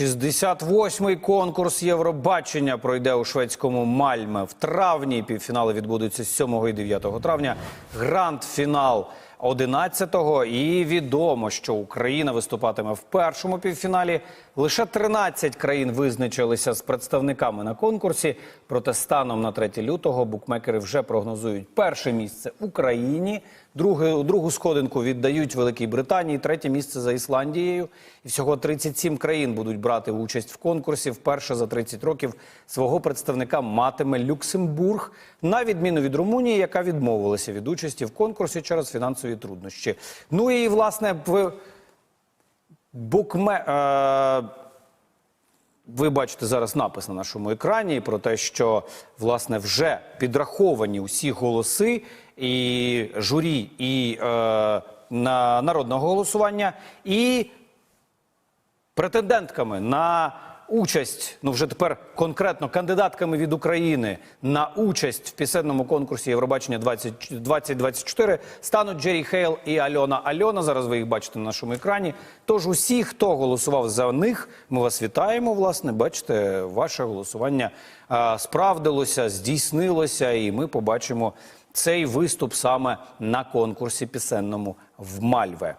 68-й конкурс Євробачення пройде у шведському Мальме в травні. Півфінали відбудуться з 7 і 9 травня. Гранд-фінал 11-го. І відомо, що Україна виступатиме в першому півфіналі. Лише 13 країн визначилися з представниками на конкурсі. Проте станом на 3 лютого букмекери вже прогнозують перше місце Україні, друге, другу сходинку віддають Великій Британії, третє місце за Ісландією. І всього 37 країн будуть брати участь в конкурсі. Вперше за 30 років свого представника матиме Люксембург, на відміну від Румунії, яка відмовилася від участі в конкурсі через фінансові труднощі. Ну і власне в букме. Е... Ви бачите зараз напис на нашому екрані про те, що власне вже підраховані усі голоси і журі, і е, на народного голосування, і претендентками на участь, ну вже тепер конкретно кандидатками від України на участь в пісенному конкурсі Євробачення 20 2024 стануть Джері Хейл і Альона Альона. Зараз ви їх бачите на нашому екрані. Тож усі, хто голосував за них, ми вас вітаємо. Власне, бачите, ваше голосування а, справдилося, здійснилося, і ми побачимо цей виступ саме на конкурсі пісенному в Мальве.